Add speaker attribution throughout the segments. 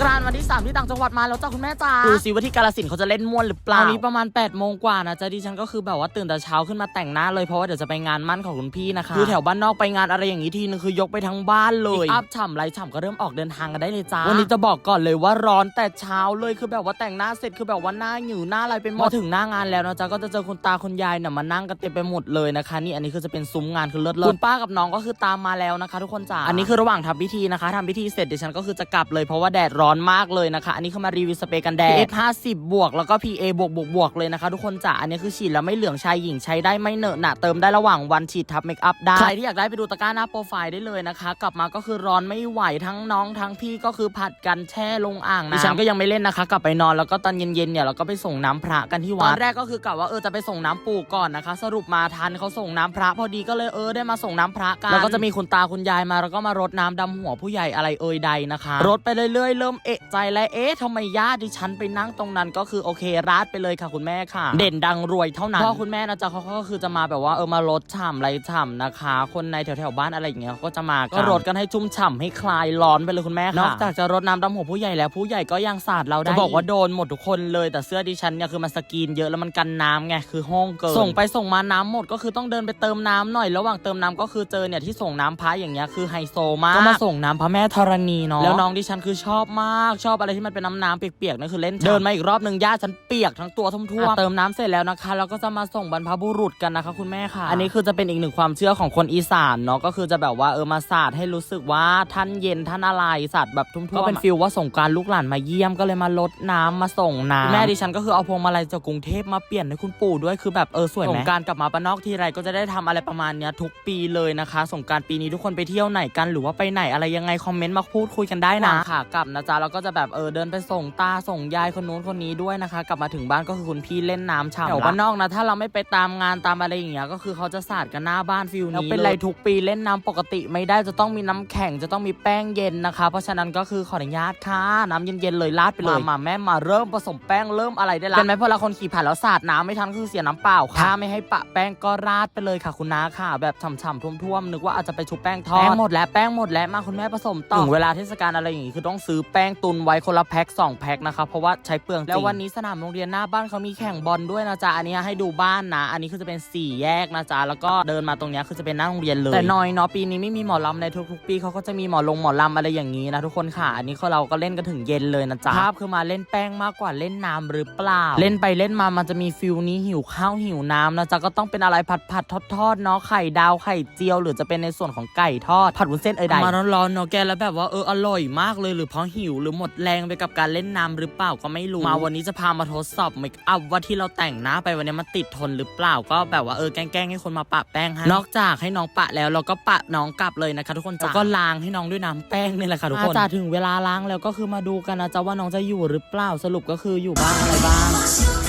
Speaker 1: กรานต์วันที่ 3 ที่ต่างจังหวัดมาแล้วจ้าคุณแม่จ้าดูสิว่าที่กาลสินธุ์เขาจะเล่นม่วนหรือเปล่าตอนนี้ประมาณ8ปดโมงกว่านะจ๊ะดิฉันก็คือแบบว่าตื่นแต่เช้าขึ้นมาแต่งหน้าเลยเพราะว่าเดี๋ยวจะไปงานมั่นของคุณพี่นะคะคือแถวบ้านนอกไปงานอะไรอย่างนี้ทีนึงคือยกไปทั้งบ้านเลยอัพฉ่ำไรฉ่ำก็เริ่มออกเดินทางกันได้เลยจ้าวันนี้จะบอกก่อนเลยว่าร้อนแต่เช้าเลยคือแบบว่าแต่งหน้าเสร็จคือแบบว่าหน้าหยิวหน้าอะไรเป็นหมดพอถึงหน้างานแล้วนะจ๊ะก็จะเจอคุณตาคุณยายเนี่ยมานั่งกันเต็มไปหมดเลยนะคะ นี่อันนี้คือจะเป็นซุ้มงานคือเลิศๆคุณป้ากับน้องก็คือตามมาแล้วนะคะ ทุกคนจ้าอันนี้คือระหว่างทำพิธีนะคะทำพิธีเสร็จเดี๋ยวฉันก็คือจะกลับเลยเพราะว่าแดดร้อนมากเลยนะคะ อันนี้คือมารีวิวสเปรย์กันแดด PF 50 บวก แล้วก็ PA บวกบวกบวกเลยนะคะ ทุกคนจ้าอันนี้คือฉีดแล้วไม่เหลืองชายหญิงใช้ได้ไม่เหนอะหนะเติมได้ระหว่างวันฉีดทับเมคอัพได้ใครที่อยากได้ไปดูตะกร้าหน้าโปรไฟล์ได้เลยนะคะ กลับมาก็คือร้อนไม่ไหวทั้งน้องทั้งพี่ก็คือผัดกันแช่ลงอ่างน้ำดิฉันก็ยังไม่เล่นนะคะ กลับไปนอนแล้วก็ตอนเย็นๆเนี่ยเราก็ไปส่งน้ำพระกันที่วัดตอนแรกก็คือกะว่าเออจะไปส่งน้ำปู่ก่อนนะคะ สรุปมาทันเขาส่งน้ำพระ พอดีก็เลยเออได้มาส่งน้ำพระกันแล้วก็จะมีคุณตาคุณยายมาแล้วก็มารดน้ำดำหัวผู้ใหญ่อะไรเอ่ยใดนะคะรดไปเรื่อยๆเริ่มเอะใจแล้วเอ๊ะทำไมญาติดิฉันไปนั่งตรงนั้นก็คือโอเคราดไปเลยค่ะคุณแม่ค่ะ เด่นดังรวยเท่านั้นพ่อคุณแม่นะจ๊ะเขาก็คือจะมาแบบว่าเออมารดฉ่ำไรฉ่ำนะคะ คนในแถวๆบ้านอะไรอย่างเงี้ยเขาก็จะมาก็รดกันให้ชุ่มฉ่ำให้คลายร้อนไปเลยคุณแม่ค่ะนอกจากจะรดน้ำดำหัวผู้ใหญ่แล้วผู้ใหญ่ก็ยังสาดเราได้จะบอกว่าโดนหมดทุกคนเลยแต่เสื้อดิฉันเนี่ยคือมันสกรีนเยอะแล้วมันกันน้ำไงคือห้องเกินส่งไปส่งมาน้ำหมดก็คือต้องเดินไปเติมน้ำหน่อย ระหว่างเติมน้ำก็คือเจอเนี่ยที่ส่งน้ำพระอย่างเงี้ยคือไฮโซมากก็มาส่งน้ำพระแม่ธรณีเนาะแล้วน้องดิฉันคือชอบมากชอบอะไรที่มันเป็นน้ำน้ำเปียกๆนั่นคือเล่นเดินมาอีกรอบหนึ่งญาติฉันเปียกทั้งตัวทุ่วๆเติมน้ำเสร็จแล้วนะคะแล้วก็จะมาส่งบรรพบุรุษกันนะคะคุณแม่ค่ะ อันนี้คือจะเป็นอีกหนึ่งความเชื่อของคนอีสานเนาะก็คือจะแบบว่าเออมาสาดให้รู้สึกว่าท่านเย็นท่านอะไรสาดแบบทุ่มๆก็เป็นฟิลว่าส่งกรารลูกหลานมาเยี่ยมก็เลยมาลดน้ำมาส่งน้ำแม่ดิฉันก็คือเอาพวงมาลัยจากกรุงเทพมาเปลี่ยนให้คุณปู่ด้วยคือแบบเออสวยไหมสงกรารกลับมาบ้านนอกทีไรก็จะได้ทำอะไรประมาณเนี้ยทุกปีเลยนะคะ สงกรารปีนี้ทุกคนไปเที่ยวไหนกันหรือว่าไปไหนอะไรยังไงคอมเมนต์มาพูดคุยกันได้นะค่ะกลับนะจ๊ะแล้วก็จะแบบเออเดินไปส่งตาส่งยายคนนู้นคนนี้ด้วยนะคะ กลับมาถึงบ้านก็คือคุณพี่เล่นน้ำฉ่ำแถวบ้านนอกนะถ้าเราไม่ไปตามงานตามอะไรอย่างเงี้ยก็คือเขาจะสาดกันหน้าบ้านฟิลนี้แล้วเป็นไรทุกปีเล่นน้ำปกติไม่ได้จะต้องมีน้ำแข็งจะต้องมีแป้งเย็นนะคะ เพราะฉะนั้นก็คือขออนุญาตค่ะน้ำเย็นๆเลยราดไปเลยมาแม่มาเริ่มผสมแป้งเริ่มอะไรได้ละเป็นไหมพอเราคนขี่ผ่านแล้วสาดน้ำไม่ทันคือเสียน้ำเปล่าค่ะถ้าไม่ให้ปะแป้งก็ราดไปเลยค่ะคุณน้าค่ะ แบบฉ่ำๆท่วมๆนึกว่าอาจจะไปชุบแป้งทอดแป้งหมดแล้วแป้งหมดแล้วมาคุณแม่ผสมต่อถึงเวลาเทศกาลอะไรอย่างงี้คือต้องซื้อแป้งตุนไว้คนละแพ็ค2แพ็คนะคะเพราะว่าใช้เปลืองจริงแล้ววันนี้สนามโรงเรียนหน้าบ้านเขามีแข่งบอลด้วยนะจ๊ะอันนี้ให้ดูบ้านนะ อันนี้คือจะเป็นสี่แยกนะจ๊ะแล้วก็เดินมาตรงเนี้ยคือจะเป็นหน้าโรงเรียนเลยแต่น้อยเนาะปีนี้ไม่มีหมอลำในทุกๆปีเขาก็จะมีหมอลงหมอลำอะไรอย่างนี้นะทุกคนค่ะ อันนี้เขาเราก็เล่นกันถึงเย็นเลยนะจ๊ะภาพคือมาเล่นแป้งมากกว่าเล่นน้ำหรือเปล่า เล่นไปเล่นมามันจะมีฟิลนี้หิวข้าวหิวน้ำนะจ๊ะก็ต้องเป็นอะไรผัดผัดทอดทอดๆเนาะไข่ดาวไข่เจียว หรือจะเป็นในส่วนของไก่ทอดผัดวุ้นเส้นเอ่ยใดมาร้อนๆเนาะแกแล้วแบบว่าเอออร่อยมากเลยหรือเพราะหิวหรือหมดแรงไปกับการเล่นน้ำหรือเปล่าก็ไม่รู้มาวันนี้จะพามาทดสอบเมคอัพว่าที่เราแต่งหน้าไปวันนี้มันติดทนหรือเปล่าก็แบบว่าเออแกล้งๆให้คนมาปะแป้งให้นอกจากให้น้องปะแล้วเราก็ปะน้องกลับเลยนะคะทุกคนจ้าแล้วก็ล้างให้น้องด้วยน้ำแป้งนี่แหละค่ะทุกคนจ้าถึงเวลาล้างแล้วก็คือมาดูกันนะจ๊ะว่าน้องจะอยู่หรือเปล่าสรุปก็คืออยู่บ้างอะไรบ้าง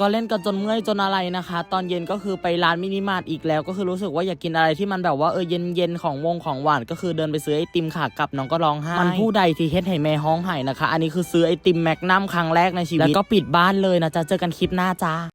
Speaker 1: ก็เล่นกันจนเมื่อยจนอะไรนะคะ ตอนเย็นก็คือไปร้านมินิมาร์ทอีกแล้ว ก็คือรู้สึกว่าอยากกินอะไรที่มันแบบว่าเออเย็นเย็นๆของวงของหวานก็คือเดินไปซื้อไอติมค่ะกลับน้องก็ร้องไห้มันผู้ใดที่เฮ็ดให้แม่ห้องไห้นะคะ อันนี้คือซื้อไอติมแมกนัมครั้งแรกในชีวิตแล้วก็ปิดบ้านเลยนะจ๊ะเจอกันคลิปหน้าจ้า